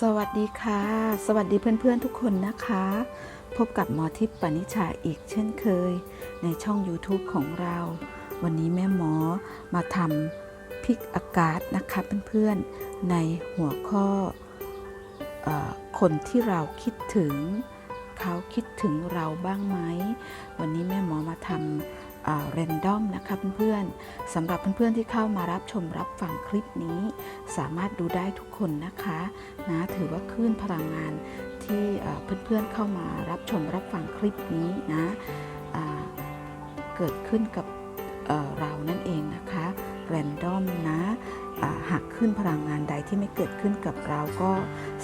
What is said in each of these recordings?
สวัสดีค่ะ สวัสดีเพื่อนๆทุกคนนะคะ พบกับหมอทิพย์ปณิชาอีกเช่นเคย ในช่อง YouTube ของเรา วันนี้แม่หมอมาทำพลิกอากาศนะคะเพื่อนๆในหัวข้ออคนที่เราคิดถึง เขาคิดถึงเราบ้างไหม วันนี้แม่หมอมาทำ เรนดอมนะคะเพื่อนๆสำหรับเพื่อนๆที่เข้ามารับชมรับฟังคลิปนี้ สามารถดูได้ทุกคนนะคะนะถือว่าคลื่นพลังงานที่เพื่อนๆเข้ามารับชมรับฟังคลิปนี้นะอ่าเกิดขึ้นกับเรานั่นเองนะคะแรนดอมนะอ่าหากขึ้นพลังงานใดที่ไม่เกิดขึ้นกับเราก็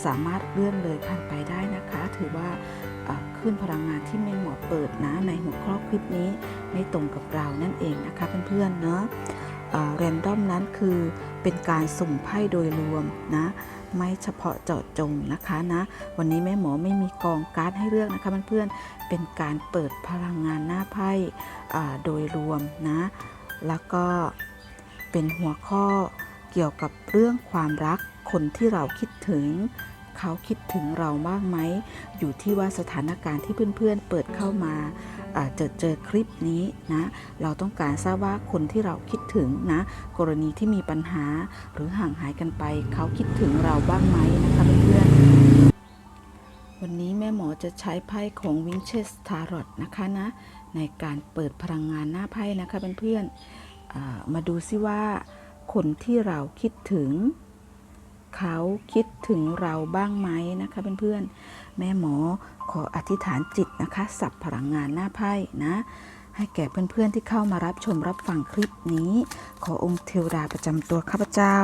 สามารถเลื่อนเลยผ่านไปได้นะคะ ถือว่า ขึ้นพลังงานที่แม่หมอเปิดนะ ในหัวข้อคลิปนี้ไม่ตรงกับเรานั่นเองนะคะเพื่อนๆเนาะแรนดอมนั้นคือเป็นการสุ่มไพ่โดยรวมนะ ไม่เฉพาะเจาะจงนะคะนะ วันนี้แม่หมอไม่มีกองการ์ดให้เลือกนะคะเพื่อนๆเป็นการเปิดพลังงานหน้าไพ่โดยรวมนะ แล้วก็เป็นหัวข้อเกี่ยวกับเรื่องความรักคนที่เราคิดถึง เขาคิดถึงเราบ้างไหม อยู่ที่ว่าสถานการณ์ที่เพื่อนๆเปิดเข้ามาเจอเจอคลิปนี้นะ เราต้องการทราบว่าคนที่เราคิดถึงนะ กรณีที่มีปัญหาหรือห่างหายกันไป เขาคิดถึงเราบ้างไหมนะคะเพื่อนๆวันนี้แม่หมอจะใช้ไพ่ของวิงเชสทารอตนะคะนะ ในการเปิดพลังงานหน้าไพ่นะคะเพื่อนๆมาดูซิว่าคนที่เราคิดถึง เขาคิดถึงเราบ้างไหมนะคะเพื่อนๆ แม่หมอขออธิษฐานจิตนะคะสับพลังงานหน้าไพ่นะให้แก่เพื่อนๆที่เข้ามารับชมรับฟังคลิปนี้ ขอองค์เทวดาประจำตัวข้าพเจ้า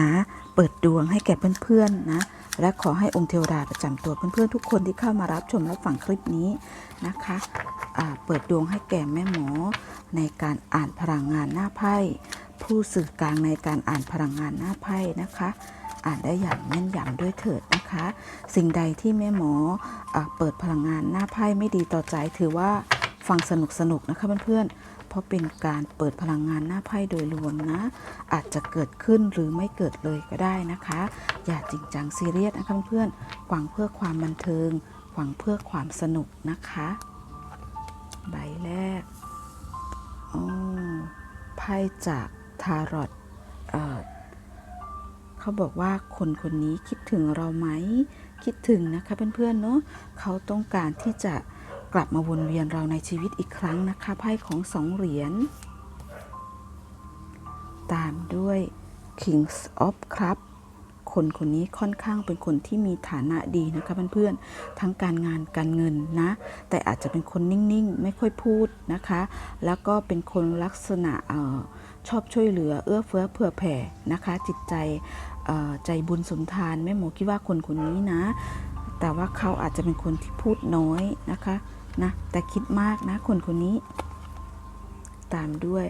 นะเปิดดวงให้แก่เพื่อนๆนะและขอให้องค์เทวดาประจำตัวเพื่อนๆทุกคนที่เข้ามารับชมรับฟังคลิปนี้นะคะเปิดดวงให้แก่แม่หมอในการอ่านพลังงานหน้าไพ่ผู้สื่อกลางในการอ่านพลังงานหน้าไพ่นะคะ อ่านได้อย่างแม่นยำด้วยเถิดนะคะ สิ่งใดที่แม่หมออเปิดพลังงานหน้าไพ่ไม่ดีต่อใจถือว่าฟังสนุกสนุกๆนะคะเพื่อนๆ เพราะเป็นการเปิดพลังงานหน้าไพ่โดยรวมนะ อาจจะเกิดขึ้นหรือไม่เกิดเลยก็ได้นะคะ อย่าจริงจังซีเรียสนะคะเพื่อนๆฟังเพื่อความบันเทิงฟังเพื่อความสนุกนะคะ ใบแรกอ๋อไพ่จากทารอต เขาบอกว่าคนคนนี้คิดถึงเราไหม คิดถึงนะคะเพื่อนๆเนาะเขาต้องการที่จะกลับมาวนเวียนเราในชีวิตอีกครั้งนะคะไพ่ของสองเหรียญ ตามด้วย Kings of Cup คนคนนี้ค่อนข้างเป็นคนที่มีฐานะดีนะคะเพื่อนๆ ทั้งการงานการเงินนะ แต่อาจจะเป็นคนนิ่งๆ ไม่ค่อยพูดนะคะ แล้วก็เป็นคนลักษณะออชอบช่วยเหลือเอื้อเฟื้อเผื่อแผ่นะคะ จิตใจ ใจบุญสุนทานแม่หมูคิดว่าคนคนนี้นะ แต่ว่าเขาอาจจะเป็นคนที่พูดน้อยนะคะนะแต่คิดมากนะคนคนนี้ ตามด้วย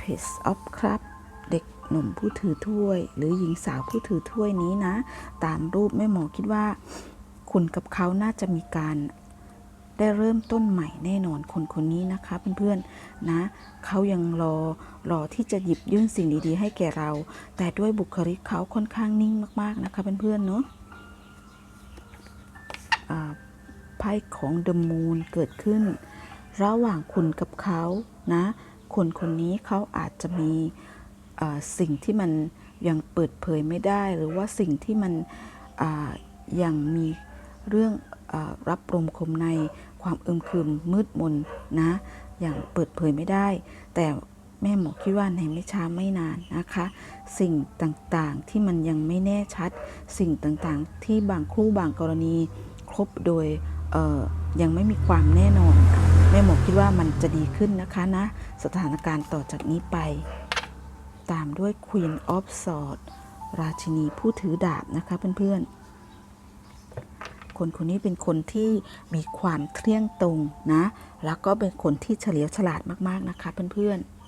Page of Cup เด็กหนุ่มผู้ถือถ้วย หรือหญิงสาวผู้ถือถ้วยนี้นะ ตามรูปแม่หมอคิดว่า คุณกับเขาน่าจะมีการ ได้เริ่มต้นใหม่แน่นอนคนคนนี้นะคะเพื่อนๆนะเขายังรอรอที่จะหยิบยื่นสิ่งดีๆ ให้แก่เรา แต่ด้วยบุคลิกเขาค่อนข้างนิ่งมากๆนะคะเพื่อนๆเนาะอ่าไพ่ของ The Moon เกิดขึ้น ระหว่างคุณกับเขานะคนคนนี้เขาอาจจะมีสิ่งที่มันยังเปิดเผยไม่ได้ หรือว่าสิ่งที่มันยังมีเรื่องอรับลมคมใน ความอึมครึมมืดมนนะ อย่างเปิดเผยไม่ได้ แต่แม่หมอคิดว่าในไม่ช้าไม่นานนะคะ สิ่งต่างๆที่มันยังไม่แน่ชัด สิ่งต่างๆ ที่บางครู่บางกรณี ครบโดยยังไม่มีความแน่นอน แม่หมอคิดว่ามันจะดีขึ้นนะคะนะ สถานการณ์ต่อจากนี้ไป ตามด้วย Queen of Swords ราชินีผู้ถือดาบนะคะเพื่อนๆ คนคนนี้เป็นคนที่มีความเที่ยงตรงนะ แล้วก็เป็นคนที่เฉลียวฉลาดมากๆนะคะเพื่อนๆ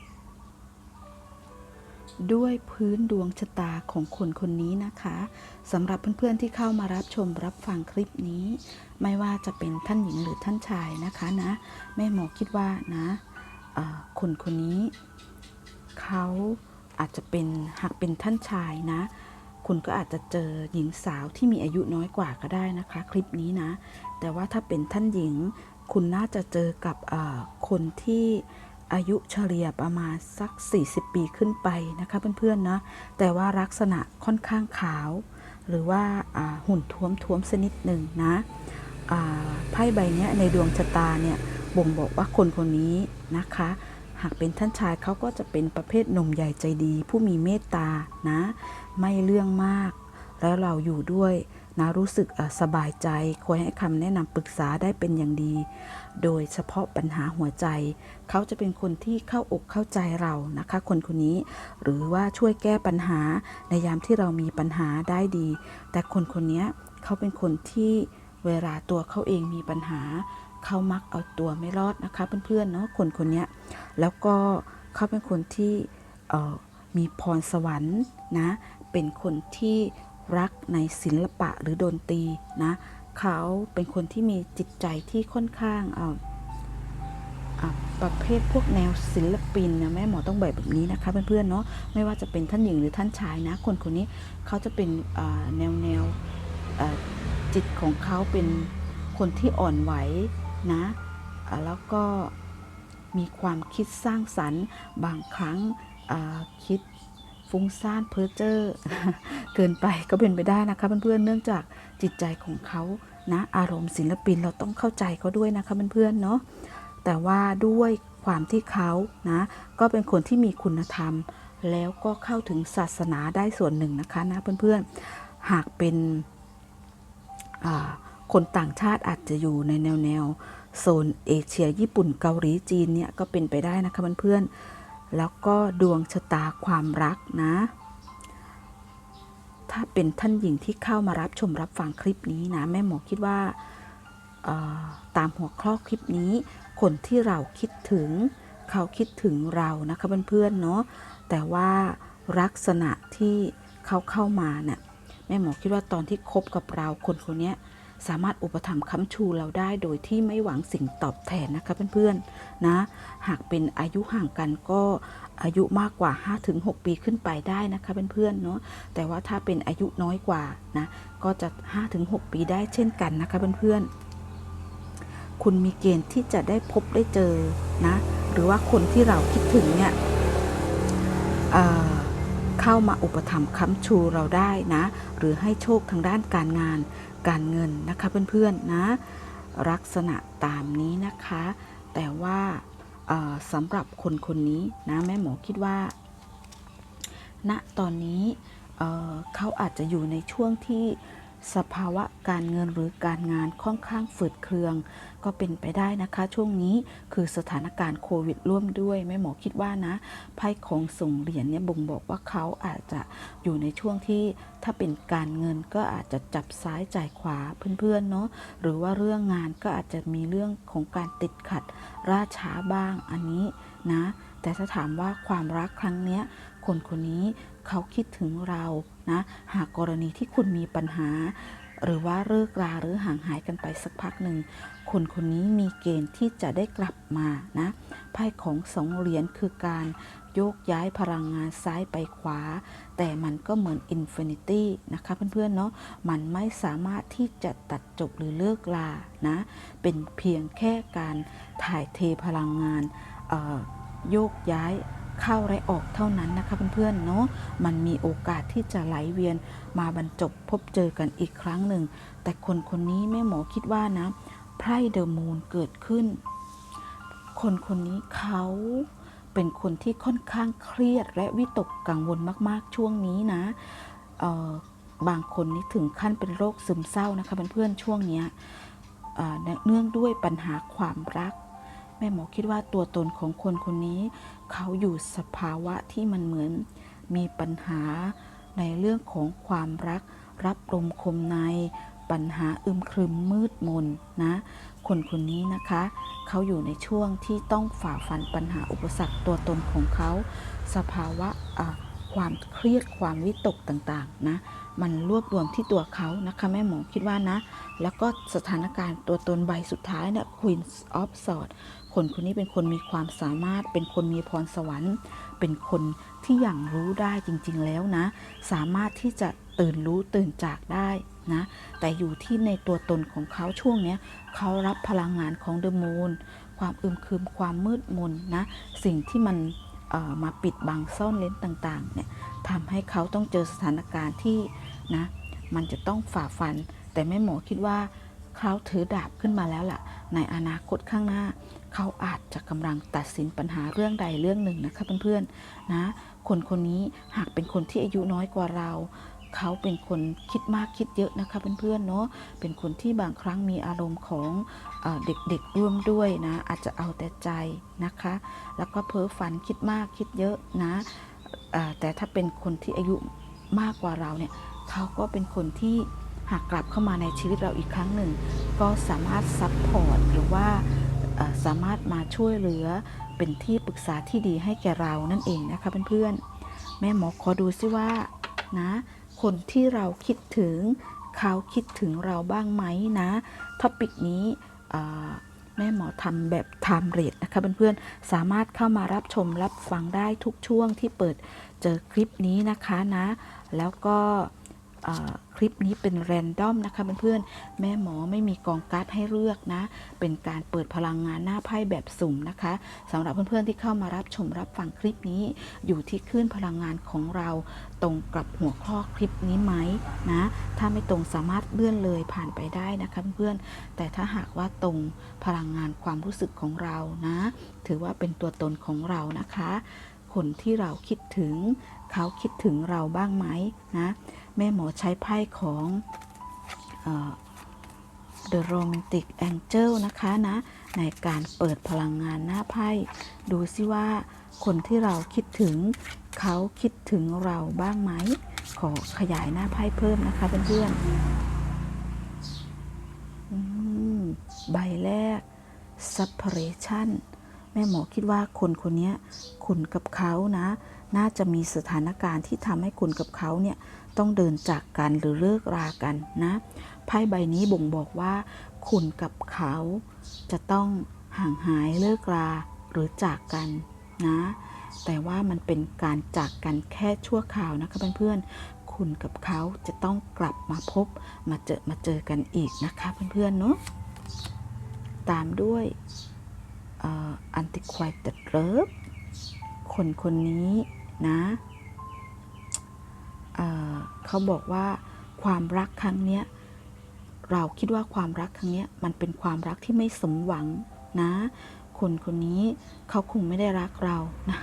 ด้วยพื้นดวงชะตาของคนคนนี้นะคะสำหรับเพื่อนๆที่เข้ามารับชมรับฟังคลิปนี้ ไม่ว่าจะเป็นท่านหญิงหรือท่านชายนะคะนะแม่หมอคิดว่านะคนคนนี้เขาอาจจะเป็นหากเป็นท่านชายนะ คุณก็อาจจะเจอหญิงสาวที่มีอายุน้อยกว่าก็ได้นะคะ คลิปนี้นะ แต่ว่าถ้าเป็นท่านหญิง คุณน่าจะเจอกับคนที่อายุเฉลี่ยประมาณสัก 40 ปีขึ้นไปนะคะเพื่อนๆนะ แต่ว่าลักษณะค่อนข้างขาว หรือว่าหุ่นท้วมท้วมๆสนิดหนึ่งนะไพ่ใบนี้ในดวงชะตาเนี่ยบ่งบอกว่าคนคนนี้นะคะ หากเป็นท่านชายเขาก็จะเป็นประเภทหนุ่มใหญ่ใจดี ผู้มีเมตตานะ ไม่เรื่องมาก แล้วเราอยู่ด้วยนะรู้สึกสบายใจคอยให้คำแนะนำปรึกษาได้เป็นอย่างดี โดยเฉพาะปัญหาหัวใจ เขาจะเป็นคนที่เข้าอกเข้าใจเรานะคะ คนคนนี้ หรือว่าช่วยแก้ปัญหาในยามที่เรามีปัญหาได้ดี แต่คนคนนี้เขาเป็นคนที่เวลาตัวเขาเองมีปัญหา เขามักเอาตัวไม่รอดนะคะเพื่อนๆเนาะคนคนนี้แล้วก็เขาเป็นคนที่มีพรสวรรค์นะ เป็นคนที่รักในศิลปะหรือดนตรีนะ เขาเป็นคนที่มีจิตใจที่ค่อนข้างเอ่ออะประเภทพวกแนวศิลปินนะแม่หมอต้องแบบแบบนี้นะคะเพื่อนๆเนาะไม่ว่าจะเป็นท่านหญิงหรือท่านชายนะ คนคนนี้เขาจะเป็นแนวแนวจิตของเขาเป็นคนที่อ่อนไหว นะแล้วก็มีความคิดสร้างสรรค์ บางครั้งคิดฟุ้งซ่านเพ้อเจ้อเกินไปก็เป็นไปได้นะคะเพื่อนๆเนื่องจากจิตใจของเขานะอารมณ์ศิลปินเราต้องเข้าใจเขาด้วยนะคะเพื่อนๆเนาะแต่ว่าด้วยความที่เขานะก็เป็นคนที่มีคุณธรรม แล้วก็เข้าถึงศาสนาได้ส่วนหนึ่งนะคะนะเพื่อนๆหากเป็นอ่า คนต่างชาติอาจจะอยู่ในแนวแนวโซนเอเชียญี่ปุ่นเกาหลีจีนเนี่ยก็เป็นไปได้นะคะเพื่อนๆแล้วก็ดวงชะตาความรักนะ ถ้าเป็นท่านหญิงที่เข้ามารับชมรับฟังคลิปนี้นะ แม่หมอคิดว่าตามหัวข้อคลิปนี้ คนที่เราคิดถึง เขาคิดถึงเรานะคะเพื่อนๆเนาะแต่ว่าลักษณะที่เขาเข้ามาเนี่ยแม่หมอคิดว่าตอนที่คบกับเราคนคนนี้ สามารถอุปถัมภ์ค้ำชูเราได้โดยที่ไม่หวังสิ่งตอบแทนนะคะเพื่อนๆนะหากเป็นอายุห่างกันก็อายุมากกว่า 5-6 ปีขึ้นไปได้นะคะเพื่อนๆเนาะแต่ว่าถ้าเป็นอายุน้อยกว่านะก็จะ 5-6 ปีได้เช่นกันนะคะเพื่อนๆคุณมีเกณฑ์ที่จะได้พบได้เจอนะหรือว่าคนที่เราคิดถึงเนี่ยเอ่อเข้ามาอุปถัมภ์ค้ำชูเราได้นะ หรือให้โชคทางด้านการงาน การเงินนะคะเพื่อนๆนะลักษณะตามนี้นะคะ แต่ว่าสำหรับคนคนนี้นะแม่หมอคิดว่าณตอนนี้เเขาอาจจะอยู่ในช่วงที่ สภาวะการเงินหรือการงานค่อนข้างฝืดเคือง ก็เป็นไปได้นะคะ ช่วงนี้คือสถานการณ์โควิดร่วมด้วยแม่หมอคิดว่านะไพ่ของส่งเหรียญเนี่ยบ่งบอกว่าเขาอาจจะอยู่ในช่วงที่ถ้าเป็นการเงินก็อาจจะจับซ้ายจ่ายขวาเพื่อนๆเนาะหรือว่าเรื่องงานก็อาจจะมีเรื่องของการติดขัดราช้าบ้างอันนี้นะ แต่ถ้าถามว่าความรักครั้งเนี้ยคนคนนี้เขาคิดถึงเรา นะ หากกรณีที่คุณมีปัญหา หรือว่าเลิกราหรือห่างหายกันไปสักพักหนึ่ง คนคนนี้มีเกณฑ์ที่จะได้กลับมานะไพ่ของสองเหรียญคือการโยกย้ายพลังงานซ้ายไปขวา แต่มันก็เหมือนอินฟินิตี้นะคะเพื่อนๆเนาะมันไม่สามารถที่จะตัดจบหรือเลิกลานะ เป็นเพียงแค่การถ่ายเทพลังงานโยกย้าย เข้าและออกเท่านั้นนะคะเพื่อนๆเนาะมันมีโอกาสที่จะไหลเวียนมาบรรจบพบเจอกันอีกครั้งหนึ่ง แต่คนคนนี้แม่หมอคิดว่านะไพร่เดอะมูนเกิดขึ้น คนคนนี้เขาเป็นคนที่ค่อนข้างเครียดและวิตกกังวลมากๆช่วงนี้นะบางคนนี่ถึงขั้นเป็นโรคซึมเศร้านะคะเพื่อนๆช่วงนี้เนื่องด้วยปัญหาความรัก แม่หมอคิดว่าตัวตนของคนคนนี้ เขาอยู่สภาวะที่มันเหมือนมีปัญหาในเรื่องของความรัก รับลมคมในปัญหาอึมครึมมืดมนนะ คนคนนี้นะคะ เขาอยู่ในช่วงที่ต้องฝ่าฟันปัญหาอุปสรรคตัวตนของเขา สภาวะะความเครียดความวิตกต่างๆนะ มันรวบรวมที่ตัวเขานะคะแม่หมอคิดว่านะ แล้วก็สถานการณ์ตัวตนใบสุดท้ายเนี่ย Queen of Swords คนคนนี้เป็นคนมีความสามารถ เป็นคนมีพรสวรรค์ เป็นคนที่อย่างรู้ได้จริง ๆ แล้วนะ สามารถที่จะตื่นรู้ตื่นจากได้นะ แต่อยู่ที่ในตัวตนของเขาช่วงเนี้ยเขารับพลังงานของเดอะมูนความอึมครึมความมืดมนนะ สิ่งที่มันมาปิดบังซ่อนเลนต่างๆเนี่ยทำให้เขาต้องเจอสถานการณ์ที่นะมันจะต้องฝ่าฟัน แต่แม่หมอคิดว่าเขาถือดาบขึ้นมาแล้วล่ะ ในอนาคตข้างหน้า เขาอาจจะกำลังตัดสินปัญหาเรื่องใดเรื่องหนึ่งนะคะเพื่อนๆนะคนคนนี้หากเป็นคนที่อายุน้อยกว่าเรา เขาเป็นคนคิดมากคิดเยอะนะคะเพื่อนๆเนาะเป็นคนที่บางครั้งมีอารมณ์ของเอเด็กๆร่วมด้วยนะอาจจะเอาแต่ใจนะคะ แล้วก็เพ้อฝันคิดมากคิดเยอะนะแต่ถ้าเป็นคนที่อายุมากกว่าเราเนี่ยเขาก็เป็นคนที่หากกลับเข้ามาในชีวิตเราอีกครั้งหนึ่ง ก็สามารถซัพพอร์ตหรือว่า สามารถมาช่วยเหลือเป็นที่ปรึกษาที่ดีให้แก่เรานั่นเองนะคะเพื่อนๆ แม่หมอขอดูซิว่านะคนที่เราคิดถึงเขาคิดถึงเราบ้างไหมนะท็อปิกนี้แม่หมอทำแบบไทม์เรทนะคะเพื่อนๆ สามารถเข้ามารับชมรับฟังได้ทุกช่วงที่เปิดเจอคลิปนี้นะคะนะ แล้วก็ คลิปนี้เป็นแรนดอมนะคะเพื่อนๆ แม่หมอไม่มีกองการ์ดให้เลือกนะ เป็นการเปิดพลังงานหน้าไพ่แบบสุ่มนะคะสำหรับเพื่อนๆที่เข้ามารับชมรับฟังคลิปนี้ อยู่ที่คลื่นพลังงานของเราตรงกับหัวข้อคลิปนี้ไหมนะ ถ้าไม่ตรงสามารถเลื่อนเลยผ่านไปได้นะคะเพื่อนๆ แต่ถ้าหากว่าตรงพลังงานความรู้สึกของเรานะ ถือว่าเป็นตัวตนของเรานะคะ คนที่เราคิดถึง เขาคิดถึงเราบ้างไหมนะ แม่หมอใช้ไพ่ของเอ่อ The Romantic Angel นะคะนะ ในการเปิดพลังงานหน้าไพ่ ดูซิว่าคนที่เราคิดถึงเขาคิดถึงเราบ้างไหม ขอขยายหน้าไพ่เพิ่มนะคะเพื่อนๆอืมใบแรก separation แม่หมอคิดว่าคนคนนี้คุณกับเขานะ น่าจะมีสถานการณ์ที่ทำให้คุณกับเขาเนี่ย ต้องเดินจากกันหรือเลิกรากันนะไพ่ใบนี้บ่งบอกว่า คุณกับเขาจะต้องห่างหายเลิกราหรือจากกันนะ แต่ว่ามันเป็นการจากกันแค่ชั่วคราวนะคะเพื่อนๆ คุณกับเขาจะต้องกลับมาพบมาเจอมาเจอกันอีกนะคะเพื่อนๆเนาะตามด้วยอันติควายตัดเลิฟคนคนนี้นะ เขาบอกว่าความรักครั้งเนี้ยเราคิดว่าความรักครั้งเนี้ยมันเป็นความรักที่ไม่สมหวังนะ คนคนนี้เขาคงไม่ได้รักเรานะ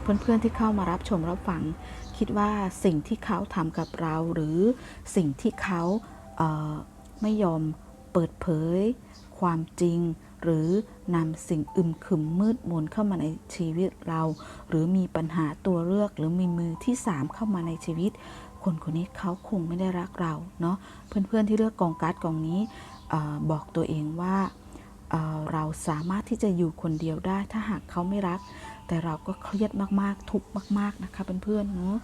เพื่อนๆที่เข้ามารับชมรับฟัง คิดว่าสิ่งที่เขาทำกับเรา หรือสิ่งที่เขาเไม่ยอมเปิดเผย ความจริงหรือนำสิ่งอึมครึมมืดมนเข้ามาในชีวิตเรา หรือมีปัญหาตัวเลือกหรือมีมือที่สามเข้ามาในชีวิต คนคนนี้เขาคงไม่ได้รักเราเนาะเพื่อนๆที่เลือกกองการ์ดกองนี้อบอกตัวเองว่าเเราสามารถที่จะอยู่คนเดียวได้ถ้าหากเขาไม่รัก แต่เราก็เครียดมากๆ ทุกข์มาก ๆนะคะเพื่อนๆเนาะ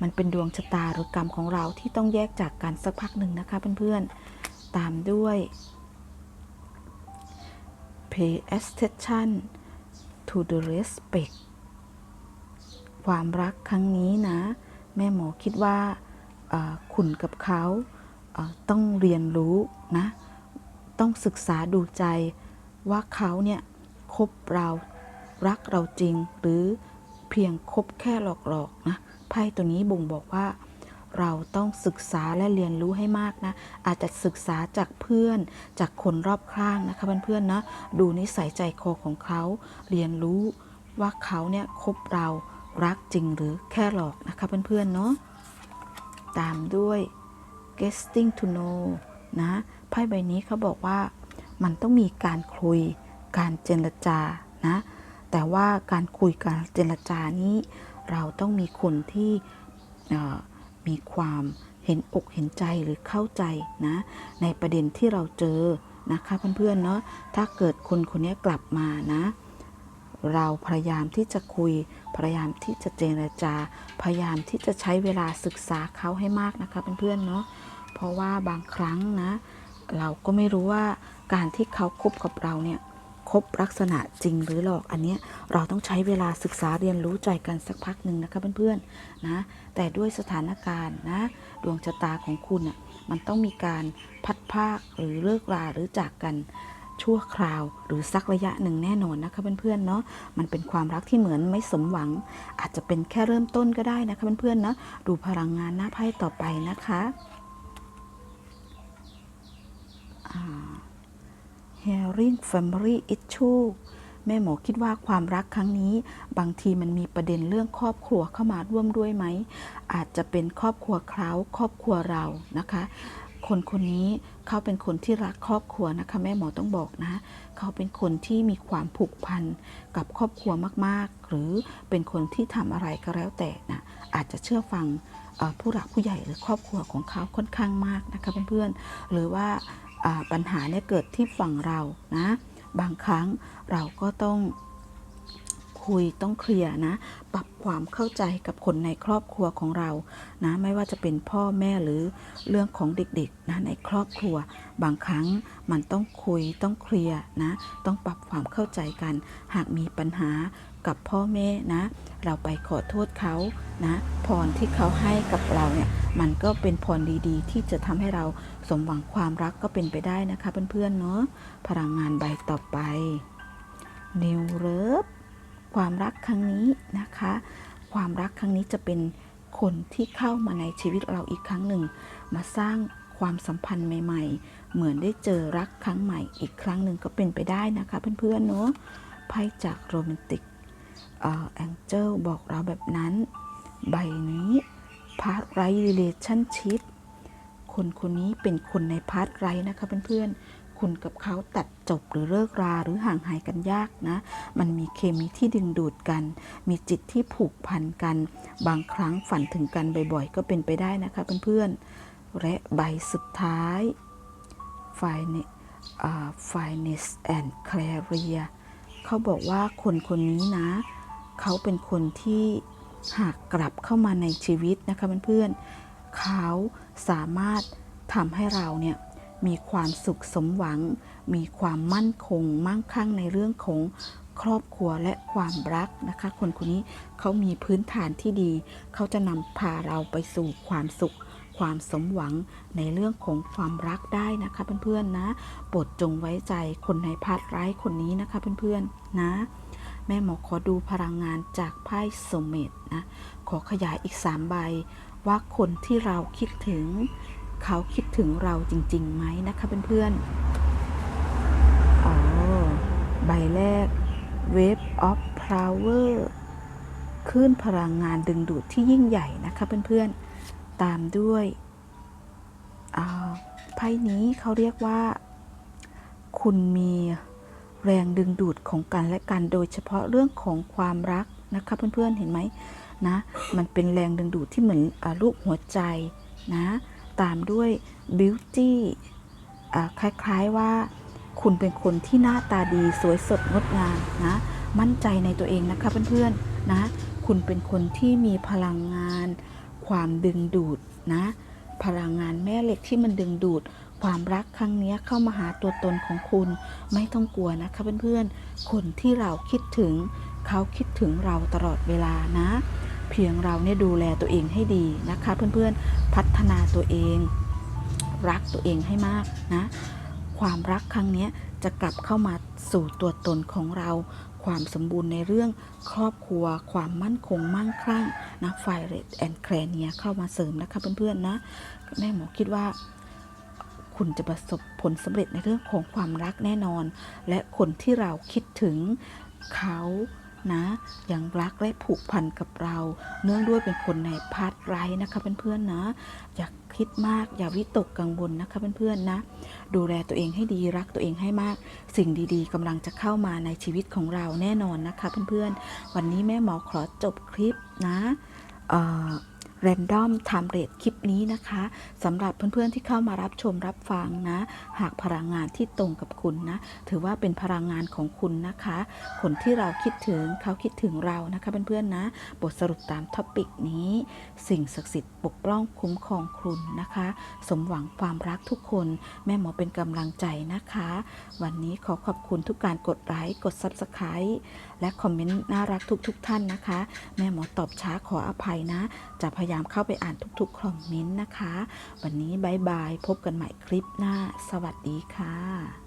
มันเป็นดวงชะตาหรือกรรมของเราที่ต้องแยกจากกันสักพักหนึ่งนะคะเพื่อนๆตามด้วย pay attention to the respect ความรักครั้งนี้นะ แม่หมอคิดว่าคุณกับเขาต้องเรียนรู้นะ ต้องศึกษาดูใจว่าเขาเนี่ยคบเรารักเราจริงหรือเพียงคบแค่หลอกๆนะไพ่ตัวนี้บ่งบอกว่า เราต้องศึกษาและเรียนรู้ให้มากนะ อาจจะศึกษาจากเพื่อนจากคนรอบข้างนะคะเพื่อนๆนะดูนิสัยใจคอของเขาเรียนรู้ว่าเขาเนี่ยคบเรารักจริงหรือแค่หลอกนะคะเพื่อนๆเนาะตามด้วย getting to know นะไพ่ใบนี้เขาบอกว่ามันต้องมีการคุยการเจรจานะ แต่ว่าการคุยการเจรจานี้ เราต้องมีคนที่เอ่อ มีความเห็นอกเห็นใจหรือเข้าใจนะ ในประเด็นที่เราเจอนะคะเพื่อนๆเนาะถ้าเกิดคนคนนี้กลับมานะ เราพยายามที่จะคุย พยายามที่จะเจรจา พยายามที่จะใช้เวลาศึกษาเขาให้มากนะคะเพื่อนๆเนาะเพราะว่าบางครั้งนะ เราก็ไม่รู้ว่าการที่เขาคบกับเราเนี่ย บลักษณะจริงหรือหลอกอันเนี้ยเราต้องใช้เวลาศึกษาเรียนรู้ใจกันสักพักหนึ่งนะคะเพื่อนๆนะแต่ด้วยสถานการณ์นะดวงชะตาของคุณอะมันต้องมีการพัดภาคหรือเลิกราหรือจากกันชั่วคราวหรือสักระยะหนึ่งแน่นอนนะคะเพื่อนๆเนาะมันเป็นความรักที่เหมือนไม่สมหวัง อาจจะเป็นแค่เริ่มต้นก็ได้นะคะเพื่อนๆเนาะดูพลังงานหน้าไพ่ต่อไปนะคะ Hearing Family Issue แม่หมอคิดว่าความรักครั้งนี้ บางทีมันมีประเด็นเรื่องครอบครัวเข้ามาร่วมด้วยไหม อาจจะเป็นครอบครัวเขาครอบครัวเรานะคะ คนคนนี้เขาเป็นคนที่รักครอบครัวนะคะ แม่หมอต้องบอกนะ เขาเป็นคนที่มีความผูกพันกับครอบครัวมากๆ หรือเป็นคนที่ทำอะไรก็แล้วแต่นะอาจจะเชื่อฟังผู้หลักผู้ใหญ่หรือครอบครัวของเขาค่อนข้างมากนะคะเพื่อนๆหรือว่า ปัญหาเนี่ยเกิดที่ฝั่งเรานะ บางครั้งเราก็ต้องคุยต้องเคลียร์นะ ปรับความเข้าใจกับคนในครอบครัวของเรานะ ไม่ว่าจะเป็นพ่อแม่หรือเรื่องของเด็กๆนะในครอบครัว บางครั้งมันต้องคุยต้องเคลียร์นะ ต้องปรับความเข้าใจกัน หากมีปัญหา กับพ่อแม่นะ เราไปขอโทษเขานะพรที่เขาให้กับเราเนี่ยมันก็เป็นพรดีๆ ที่จะทำให้เราสมหวังความรักก็เป็นไปได้นะคะเพื่อนๆเนาะพลังงานใบต่อไป New Love ความรักครั้งนี้นะคะ ความรักครั้งนี้จะเป็นคนที่เข้ามาในชีวิตเราอีกครั้งหนึ่ง มาสร้างความสัมพันธ์ใหม่ ๆ เหมือนได้เจอรักครั้งใหม่อีกครั้งหนึ่งก็เป็นไปได้นะคะเพื่อนๆเนาะไพ่จากโรแมนติก แองเจิลบอกเราแบบนั้น ใบนี้พาร์ทไร relationship คนคนนี้เป็นคนในพาร์ทไรนะคะเพื่อนๆ คุณกับเขาตัดจบหรือเลิกราหรือห่างหายกันยากนะ มันมีเคมีที่ดึงดูดกัน มีจิตที่ผูกพันกัน บางครั้งฝันถึงกันบ่อยๆ ก็เป็นไปได้นะคะเพื่อนๆ และใบสุดท้าย Fine- อ่า Finesse and Clear เขาบอกว่าคนคนนี้นะ เขาเป็นคนที่หากกลับเข้ามาในชีวิตนะคะเพื่อนๆเขาสามารถทำให้เราเนี่ยมีความสุขสมหวัง มีความมั่นคง มั่งคั่งในเรื่องของครอบครัวและความรักนะคะ คนคนนี้เขามีพื้นฐานที่ดี เขาจะนำพาเราไปสู่ความสุข ความสมหวังในเรื่องของความรักได้นะคะเพื่อนๆนะโปรดจงไว้ใจคนในพาร์ทร้ายคนนี้นะคะเพื่อนๆนะ แม่หมอขอดูพลังงานจากไพ่สมเมตนะ ขอขยายอีก3ใบ ว่าคนที่เราคิดถึง เขาคิดถึงเราจริงๆไหมนะคะเพื่อนๆอ๋อใบแรก Wave of Power คลื่นพลังงานดึงดูดที่ยิ่งใหญ่นะคะเพื่อนๆ ตามด้วยอ่าไพ่นี้เขาเรียกว่า คุณมี แรงดึงดูดของกันและกัน โดยเฉพาะเรื่องของความรักนะคะเพื่อนๆเห็นไหมนะมันเป็นแรงดึงดูดที่เหมือนอรูปหัวใจนะตามด้วย beauty คล้ายๆว่าคุณเป็นคนที่หน้าตาดีสวยสดงดงามนะมั่นใจในตัวเองนะคะเพื่อนๆนะคุณเป็นคนที่มีพลังงาน ความดึงดูดนะพลังงานแม่เหล็กที่มันดึงดูด ความรักครั้งนี้เข้ามาหาตัวตนของคุณไม่ต้องกลัวนะคะเพื่อนๆ คนที่เราคิดถึง เขาคิดถึงเราตลอดเวลานะ เพียงเราเนี่ยดูแลตัวเองให้ดีนะคะ เพื่อนๆพัฒนาตัวเอง รักตัวเองให้มากนะ ความรักครั้งนี้จะกลับเข้ามาสู่ตัวตนของเรา ความสมบูรณ์ในเรื่องครอบครัว ความมั่นคงมั่งคั่งนะไฟเรดแอนแคลเนียเข้ามาเสริมนะคะเพื่อนๆนะแม่หมอคิดว่า คุณจะประสบผลสำเร็จในเรื่องของความรักแน่นอน และคนที่เราคิดถึงเขานะยังรักและผูกพันกับเรา เนื่องด้วยเป็นคนในพาร์ทไรท์นะคะเพื่อนๆนะ อย่าคิดมาก อย่าวิตกกังวลนะคะเพื่อนๆนะ ดูแลตัวเองให้ดีรักตัวเองให้มาก สิ่งดีๆกำลังจะเข้ามาในชีวิตของเราแน่นอนนะคะเพื่อนๆ วันนี้แม่หมอขอจบคลิปนะเอ่อ แรนดอมไทม์เรทคลิปนี้นะคะสำหรับเพื่อนๆที่เข้ามารับชมรับฟังนะ หากพลังงานที่ตรงกับคุณนะ ถือว่าเป็นพลังงานของคุณนะคะ คนที่เราคิดถึงเขาคิดถึงเรานะคะเพื่อนๆนะ บทสรุปตามท็อปิกนี้ สิ่งศักดิ์สิทธิ์ปกป้องคุ้มครองคุณนะคะ สมหวังความรักทุกคน แม่หมอเป็นกำลังใจนะคะ วันนี้ขอขอบคุณทุกการกดไลค์กด Subscribe และคอมเมนต์น่ารักทุกๆทท่านนะคะ แม่หมอตอบช้าขออภัยนะ จะพยายามเข้าไปอ่านทุกๆคอมเมนต์นะคะ วันนี้บายบาย พบกันใหม่คลิปหน้า สวัสดีค่ะ